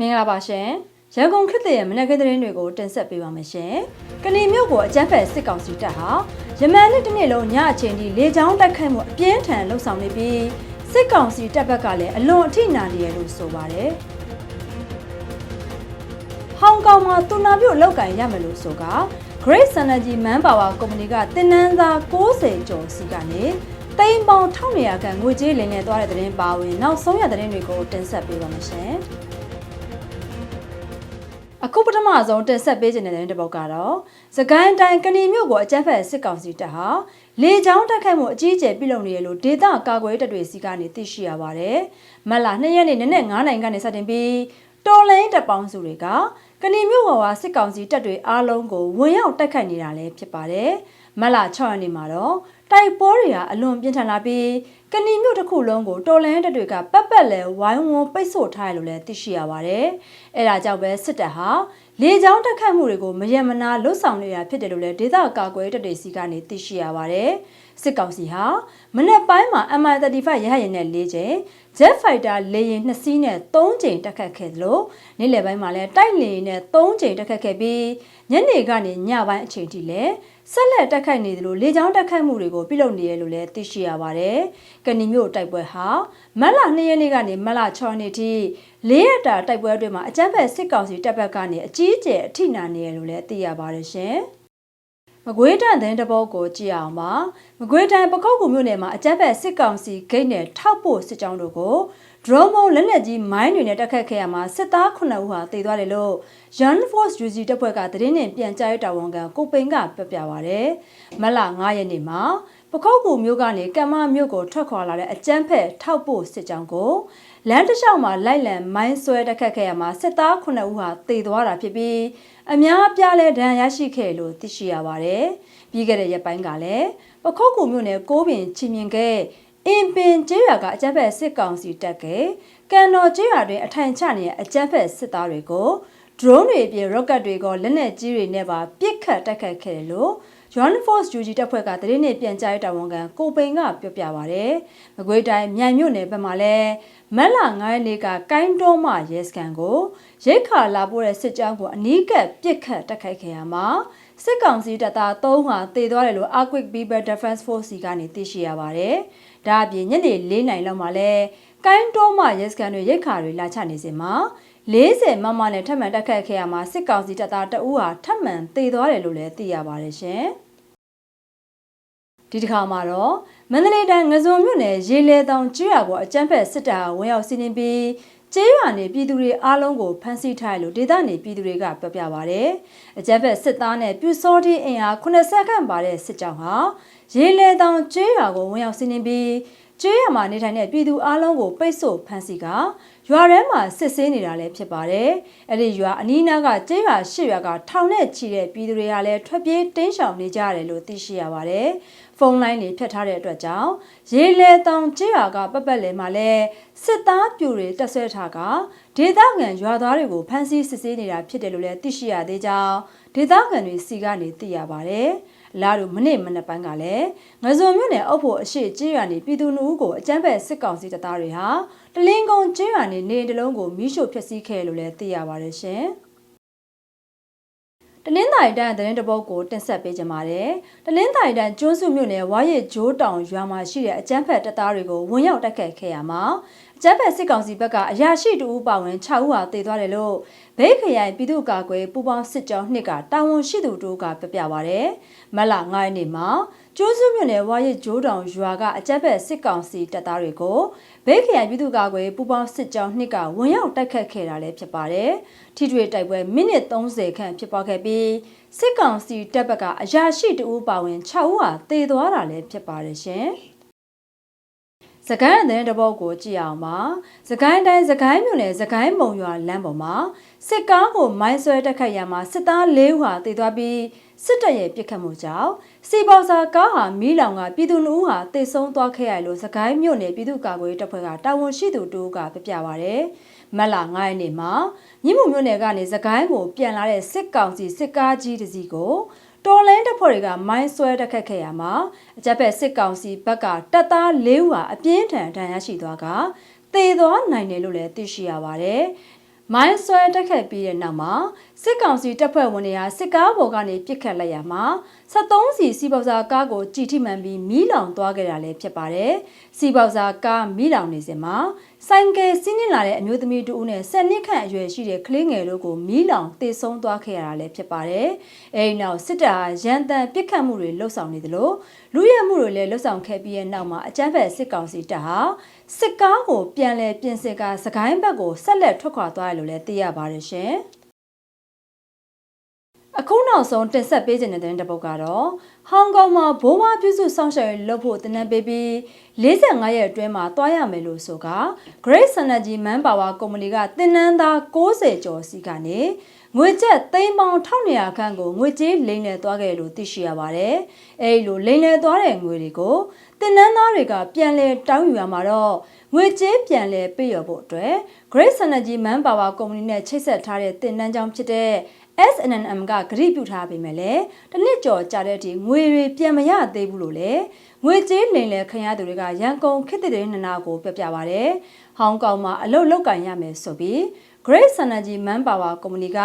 မင်္ဂလာပါရှင်ရန်ကုန်ခေတ်သစ်ရဲ့မနက်ခင်းသတင်းတွေကိုတင်ဆက်ပေးပါမယ်ရှင်ကဏီမြို့ကိုအကြမ်းဖက်စစ်ကောင်စီတပ်ဟာယမန်နေ့တစ်နေ့လုံးညအချိန်ထိလေကြောင်းတိုက်ခိုက်မှုအပြင်းထန်လှုပ်ဆောင်နေပြီးစစ်ကောင်စီတပ်ဘက်ကလည်းအလွန်အထိနာနေရလို့ဆိုပါတယ်ဟောင်ကောင်မှာတူနာပြုတ်လောက်ကန်ရမယ်လို့ဆိုက Great Synergy Manpower ကုမ္ပဏီကတင်နန်းသား60ကျော်စီကနေတိမ်ပေါင်1200ခန့်ငွေကြေးလင်းနေသွားတဲ့သတင်းပါဝင်နောက်ဆုံးရသတင်းတွေကိုတင်ဆက်ပေးပါမယ်ရှင်။ အခုပထမဆုံးတင်ဆက်ပေးခြင်းတဲ့တဲ့ဘောက်ကတော့စကိုင်းတိုင်းကဏီမြို့ကိုအကြမ်းဖက်စစ်ကောင်စီတပ်ဟာလေကြောင်းတိုက်ခိုက်မှုအကြီးအကျယ်ပြုလုပ်နေရလို့ဒေသကာကွယ်တပ်တွေစီကနေသိရှိရပါတယ်။မတ်လ2ရက်နေ့နနက်9:00နာရီကနေစတင်ပြီးတော်လိုင်းတပ်ပေါင်းစုတွေကကဏီမြို့ပေါ်ကစစ်ကောင်စီတပ်တွေအားလုံးကိုဝင်ရောက်တိုက်ခိုက်နေတာလည်းဖြစ်ပါတယ်။မတ်လ6ရက်နေ့မှာတော့ တိုက်ပွဲတွေဟာအလွန်ပြင်းထန်လာပြီးကဏီမြို့တစ်ခုလုံးကိုတော်လန်တပ်တွေကပတ်ပတ်လဲဝိုင်းဝန်းပိတ်ဆို့ထားရလို့လည်းသိရှိရပါတယ်။အဲဒါကြောင့်ပဲစစ်တပ်ဟာလေကြောင်းတက်ခတ်မှုတွေကိုမယံမနာလွတ်ဆောင်နေတာဖြစ်တယ်လို့လည်းဒေသကာကွယ်တပ်တွေစီကနေသိရှိရပါတယ်။စစ်ကောင်စီဟာမနေ့ပိုင်းမှာ MI35 ရဟတ်ယာဉ်နဲ့၄ချိန် Jet Fighter လေယာဉ်2စီးနဲ့3ချိန်တက်ခတ်ခဲ့သလိုနေ့လယ်ပိုင်းမှာလည်းတိုက်လေယာဉ်နဲ့3ချိန်တက်ခတ်ခဲ့ပြီးညနေကနေညပိုင်းအချိန်ထိလည်း ဆက်လက်တက်ခိုက်နေသလိုလေကြောင်းတက်ခိုက်မှုတွေကိုပြုလုပ်နေရလို့လည်းသိရှိရပါတယ်။ကဏီမျိုးတိုက်ပွဲဟာမတ်လ2ရက်နေ့ကနေမတ်လ6ရက်နေ့ထိ၄ရက်တာတိုက်ပွဲအတွင်းမှာအကြမ်းဖက်စစ်ကောင်စီတပ်ဘက်ကနေအကြီးအကျယ်အထိနာနေရလို့လည်းသိရပါတယ်ရှင်။မကွေးတန်တဲ့တဘောကိုကြည့်အောင်ပါမကွေးတန်ပခုတ်ကူမြို့နယ်မှာအကြမ်းဖက်စစ်ကောင်စီဂိတ်နဲ့ထောက်ပို့စစ်ကြောင်းတို့ကို drone မုံလက်နက်ကြီးမိုင်းတွေနဲ့တက်ခတ်ခဲ့ရမှာစစ်သား9ဦးဟာတေသွားတယ်လို့ Young Force UG တပ်ဖွဲ့ကသတင်းနဲ့ပြန်ကြားရေးတာဝန်ခံကိုပိန်ကပြပြပါရယ်မလ9ရက်နေ့မှာပခုတ်ကူမြို့ကနေကမ္မမြို့ကိုထွက်ခွာလာတဲ့အကြမ်းဖက်ထောက်ပို့စစ်ကြောင်းကိုလမ်းတစ်လျှောက်မှာလိုက်လံမိုင်းဆွဲတက်ခတ်ခဲ့ရမှာစစ်သား9ဦးဟာတေသွားတာဖြစ်ပြီးအများအပြားလဲဒဏ်ရာရရှိခဲ့လို့သိရှိရပါတယ်ပြီးခဲ့တဲ့ရက်ပိုင်းကလည်းပခုတ်ကူမြို့နယ်ကိုးပင်ချီမြင်ခဲ့ အင်ပင်ကျေးရွာကအကြမ်းဖက်စစ်ကောင်စီတပ်ကကန်တော်ကျေးရွာတွင်အထိုင်ချနေတဲ့အကြမ်းဖက်စစ်သားတွေကို drone တွေအပြင် rocket တွေကလက်နက်ကြီးတွေနဲ့ပါပစ်ခတ်တိုက်ခိုက်ခဲ့တယ်လို့ John Force UG တပ်ဖွဲ့ကသတင်းနဲ့ပြန်ကြားရေးတာဝန်ခံကိုပိန်ကပြောပြပါဗျ။မကွေးတိုင်းမြိုင်မြို့နယ်ဘက်မှာလည်းမက်လာ9ရက်နေ့ကကိုင်းတော်မှရဲစခန်းကိုရိတ်ခါလာပို့တဲ့စစ်ကြောင်းကိုအနီးကပ်ပစ်ခတ်တိုက်ခိုက်ခဲ့ရမှာ စစ်ကောင်စီတပ်သား3ဟာတေသွားတယ်လို့ Arquick People Defense Force ကနေသိရှိရပါတယ်။ဒါအပြင်ညနေ4နိုင်လောက်မှာလဲကိုင်းတော်မှရဲစခန်းတွေရိတ်ခါတွေလာချနေစဉ်မှာ40မမနဲ့ထပ်မံတက်ခတ်ခဲ့ရမှာစစ်ကောင်စီတပ်သားတအူးဟာထပ်မံတေသွားတယ်လို့လည်းသိရပါတယ်ရှင်။ဒီတစ်ခါမှာတော့မန္တလေးတိုင်းငဇုံမြို့နယ်ရေလေတောင်ကျွရပေါ်အကြမ်းဖက်စစ်တပ်ဝင်ရောက်စီးနင်းပြီး ကျေးရွာနေပြည်သူတွေအားလုံးကိုဖမ်းဆီးထားလို့ဒေသနေပြည်သူတွေကပြောပြပါဗျ။အကြမ်းဖက်စစ်သားနဲ့ပြူစောတိအင်အား80ခန့်ပါတဲ့စစ်ကြောင်းဟာရေလေတောင်ကျေးရွာကိုဝင်ရောက်စီးနင်းပြီးကျေးရွာမှာနေထိုင်တဲ့ပြည်သူအလုံးကိုပိတ်ဆို့ဖမ်းဆီးက ရွာထဲမှာစစ်ဆေးနေတာလည်းဖြစ်ပါတယ်။အဲ့ဒီရွာအနီးနားကကျေးရွာရှစ်ရွာကထောင်နဲ့ချီတဲ့ပြည်သူတွေကလည်းထွက်ပြေးတင်းရှောင်နေကြရတယ်လို့သိရှိရပါတယ်။ဖုန်းလိုင်းတွေဖြတ်ထားတဲ့အတွက်ကြောင့်ရေလေတောင်ကျေးရွာကပတ်ပတ်လည်မှာလည်းစစ်သားပြူတွေတက်ဆွဲထားကဒေသခံရွာသားတွေကိုဖမ်းဆီးစစ်ဆေးနေတာဖြစ်တယ်လို့လည်းသိရှိရသေးကြောင်းဒေသခံတွေစီကနေသိရပါတယ်။ လာတို့မနေ့မနက်ပိုင်းကလည်းငဇုံမြို့နယ်အုပ်ဖို့အရှိကျေးရွာနေပြည်သူလူဦးကိုအကြမ်းဖက်စစ်ကောင်စီတပ်သားတွေဟာတလင်းကုန်းကျေးရွာနေနေတလုံးကိုမိရှို့ဖျက်ဆီးခဲ့လို့လည်းသိရပါတယ်ရှင်။ တလင်းတိုင်တန်သတင်းတပုတ်ကိုတင်ဆက်ပေးကြပါမယ်။တလင်းတိုင်တန်ကျွန်းစုမြို့နယ်ဝါရစ်ဂျိုးတောင်ရွာမှာရှိတဲ့အကြမ်းဖက်တပ်သားတွေကိုဝင်ရောက်တိုက်ခတ်ခဲ့ရမှာအကြမ်းဖက်စစ်ကောင်စီဘက်ကအရာရှိတူဦးပါဝင်6ဦးဟာတေသွားတယ်လို့ဘိတ်ခရိုင်ပြည်သူ့ကာကွယ်ပူးပေါင်းစစ်ကြောင်းနှစ်ကတာဝန်ရှိသူတို့ကပြပြပါဗျ။မလ9ရက်နေ့မှာ ကျိုးစုမြို့နယ်ဝါရစ်ဂျိုးတောင်ရွာကအကြမ်းဖက်စစ်ကောင်စီတပ်သားတွေကိုဘိတ်ခရိုင်ပြည်သူ့ကာကွယ်ပူးပေါင်းစစ်ကြောင်းနှစ်ကဝင်ရောက်တိုက်ခတ်ခဲ့တာလည်းဖြစ်ပါတယ်။ထိတွေ့တိုက်ပွဲမိနစ်30ခန့်ဖြစ်ပွားခဲ့ပြီးစစ်ကောင်စီတပ်ဘက်ကအရာရှိတူဦးပါဝင်6ဦးဟာတေသွားတာလည်းဖြစ်ပါတယ်ရှင်။စကိုင်းအတဲ့တဘောကိုကြည့်အောင်ပါစကိုင်းတိုင်းစကိုင်းမြို့နယ်စကိုင်းမုံရွာလမ်းပေါ်မှာ စစ်ကားကိုမိုင်းဆွဲတက်ခတ်ရမှာစစ်သား၄ဦးဟာတေသွားပြီးစစ်တပ်ရဲ့ပြစ်ခတ်မှုကြောင့်စီပေါစာကားဟာမီးလောင်ကပြည်သူလူဦးဟာတေဆုံးသွားခဲ့ရလို့စကိုင်းမြို့နယ်ပြည်သူ့ကာကွယ်တပ်ဖွဲ့ကတာဝန်ရှိသူတို့ကပြပြပါရယ်မက်လာ9ရက်နေ့မှာမြင်းမှုမြို့နယ်ကနေစကိုင်းကိုပြန်လာတဲ့စစ်ကောင်စီစစ်ကားကြီးတစ်စီးကိုတော်လင်းတပ်ဖွဲ့တွေကမိုင်းဆွဲတက်ခတ်ခဲ့ရမှာအကြက်ဖက်စစ်ကောင်စီဘက်ကတပ်သား၄ဦးဟာအပြင်းထန်ဒဏ်ရာရှိသွားကသေသွားနိုင်တယ်လို့လည်းသိရှိရပါတယ်။ မမိုင်းဆွဲတက်ခတ်ပြီးတဲ့နောက်မှာ စစ်ကောင်စီတပ်ဖွဲ့ဝင်တွေကစစ်ကားပေါ်ကနေပစ်ခတ်လိုက်ရမှာ73စီစီပေါစာကားကိုကြည်ထိမှန်ပြီးမီးလောင်သွားခဲ့တာလည်းဖြစ်ပါတယ်။စီပေါစာကားမီးလောင်နေစဉ်မှာဆိုင်ကယ်စီးနှင်လာတဲ့အမျိုးသမီးတူဦးနဲ့10နှစ်ခန့်အရွယ်ရှိတဲ့ကလေးငယ်တို့ကိုမီးလောင်တေဆုံးသွားခဲ့ရတာလည်းဖြစ်ပါတယ်။အဲဒီနောက်စစ်တပ်ဟာရန်တမ်းပစ်ခတ်မှုတွေလှုပ်ဆောင်နေသလိုလူရဲမှုတွေလည်းလှုပ်ဆောင်ခဲ့ပြီးတဲ့နောက်မှာအကြမ်းဖက်စစ်ကောင်စီတပ်ဟာစစ်ကားကိုပြန်လည်ပြင်ဆင်ကစကိုင်းဘက်ကိုဆက်လက်ထွက်ခွာသွားတယ်လို့လည်းသိရပါတယ်ရှင်။ အခုနောက်ဆုံးတင်ဆက်ပေးခြင်းတဲ့တဲ့တစ်ပုဒ်ကတော့ဟောင်ကောင်မှာဘိုးဘွားပြုစုစောင့်ရှောက်ရေးလုပ်ဖို့တနင်္ပေးပြီး45ရက်အတွင်းမှာတွားရမယ်လို့ဆိုက Great Synergy Manpower ကုမ္ပဏီကတင်နန်းသား60ကျော်စီကနေငွေကျပ်သိန်းပေါင်း1200ခန့်ကိုငွေကြေးလိမ်လည်သွားခဲ့လို့သိရှိရပါတယ်။အဲဒီလိုလိမ်လည်သွားတဲ့ငွေတွေကိုတင်နန်းသားတွေကပြန်လည်တောင်းယူရမှာတော့ငွေကြေးပြန်လည်ပေးရဖို့အတွက် Great Synergy Manpower ကုမ္ပဏီနဲ့ချိတ်ဆက်ထားတဲ့တင်နန်းကြောင်းဖြစ်တဲ့ SNNM ကဂရိပြုထားပေမဲ့လည်းတစ်နှစ်ကျော်ကြာတဲ့အထိငွေတွေပြန်မရသေးဘူးလို့လည်းငွေကြေးလိမ်လည်ခံရသူတွေကရန်ကုန်ခေတ်သစ်တဲ့နနာကိုပြပြပါဗျ။ဟောင်ကောင်မှာအလုပ်လုပ်ကင်ရမယ်ဆိုပြီး Great Synergy Manpower ကုမ္ပဏီက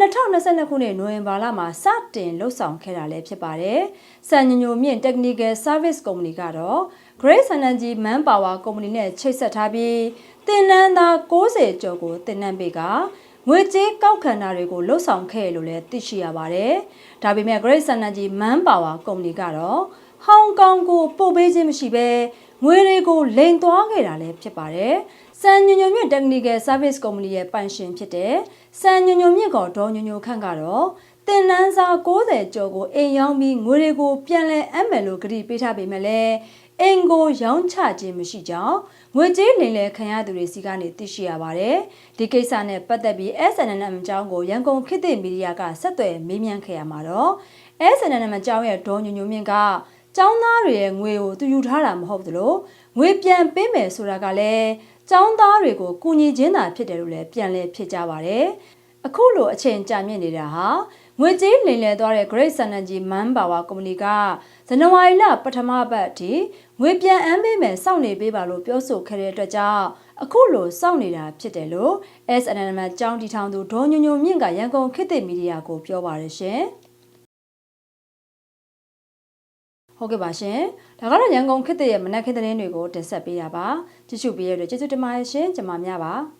2022ခုနှစ်နိုဝင်ဘာလမှာစတင်လှုပ်ဆောင်ခဲ့တာလည်းဖြစ်ပါတယ်။စံညညိုမြင့် Technical Service ကုမ္ပဏီကတော့ Great Synergy Manpower ကုမ္ပဏီနဲ့ချိတ်ဆက်ထားပြီးတင်နန်းသား60ကျော်ကိုတင်နန်းပေးက ငွေကြေးကောက်ခံတာတွေကိုလှုပ်ဆောင်ခဲ့လို့လည်းသိရှိရပါတယ်။ဒါပေမဲ့ Great Synergy Manpower ကုမ္ပဏီကတော့ဟောင်ကောင်ကိုပို့ပေးခြင်းမရှိဘဲငွေတွေကိုလိမ်သွားခဲ့တာလည်းဖြစ်ပါတယ်။စံညညိုမြင့် Technical Service ကုမ္ပဏီရဲ့ပိုင်ရှင်ဖြစ်တဲ့စံညညိုမြင့်ကဒေါ်ညညိုခန့်ကတော့ တင်နန်းစာ60ကျော်ကိုအိမ်ရောက်ပြီးငွေတွေကိုပြန်လည်အပ်မယ်လို့ကြေပေးထားပေမဲ့လည်းအင်ကိုရောင်းချခြင်းမရှိကြောင်းငွေကြေးလိမ်လည်ခံရသူတွေစီကနေသိရှိရပါတယ်။ဒီကိစ္စနဲ့ပတ်သက်ပြီး SNNM အကြောင်းကိုရန်ကုန်ခေတ်သစ်မီဒီယာကဆက်သွယ်မေးမြန်းခဲ့ရမှာတော့ SNNM အကြောင်းရဲ့ဒေါ်ညညိုမြင့်ကကျောင်းသားတွေရဲ့ငွေကိုသူယူထားတာမဟုတ်သလိုငွေပြန်ပေးမယ်ဆိုတာကလည်းကျောင်းသားတွေကိုကူညီခြင်းသာဖြစ်တယ်လို့လည်းပြန်လည်ဖြစ်ကြပါတယ်။အခုလိုအချိန်ကြာမြင့်နေတာဟာ ငွေကြေးလိမ်လည်သွားတဲ့ Great Synergy Manpower ကုမ္ပဏီကဇန်နဝါရီလပထမပတ်အထိငွေပြန်အမ်းပေးမယ်စောင့်နေပေးပါလို့ပြောဆိုခဲ့တဲ့အတွက်ကြောင့်အခုလိုစောင့်နေတာဖြစ်တယ်လို့ SNM ကျောင်းတီထောင်သူဒေါ်ညညိုမြင့်ကရန်ကုန်ခေတ်သစ်မီဒီယာကိုပြောပါတယ်ရှင်ဟုတ်ကဲ့ပါရှင်ဒါကတော့ရန်ကုန်ခေတ်သစ်ရဲ့မနက်ခင်းသတင်းတွေကိုတင်ဆက်ပေးတာပါကြည့်ရှုပေးရတဲ့ကျေးဇူးတင်ပါတယ်ရှင်ကျွန်မများပါ